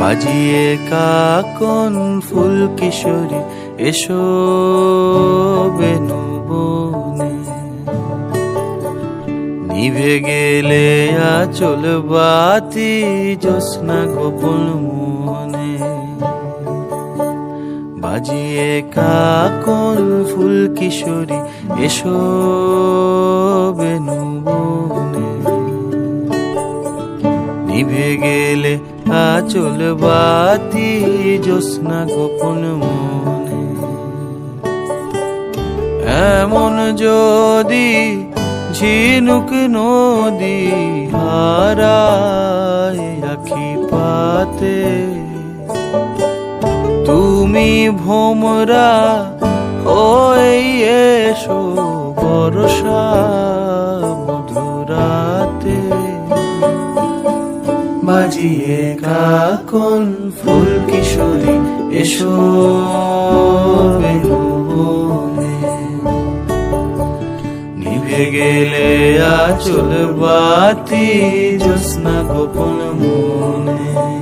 বাজিয়ে কাকন ফুল কিশোরী এসো বেনুবনে। নিভে গেলে আচল বাতি জোৎস্না গোপন মনে। বাজিয়ে কাকন ফুল কিশোরী, এসো বেনু বনে নিভে গেলে আচল বাতি, জ্যোৎস্না গোপন মনে। এমন যদি ঝিনুক নদী হারায় আখি পাতে তুমি ভোমরা, ওই এসো বর্ষা মধুরাতে। বাজিয়ে কাকন ফুল কিশোরী, এসো গেলে আচল বাতি, জ্যোৎস্না গোপন মনে।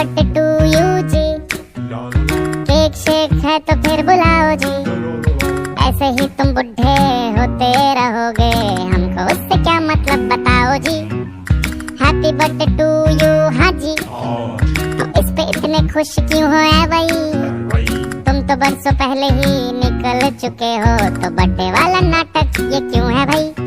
बर्थडे टू यू जी केक शेक है तो फिर बुलाओ जी ऐसे ही तुम बुढ़े होते रहोगे, हमको उससे क्या मतलब बताओ जी हैप्पी बर्थडे टू यू हाँ जी तो इस पे इतने खुश क्यों हो है भाई? तुम तो बरसों पहले ही निकल चुके हो तो बर्थडे वाला नाटक ये क्यों है, भाई?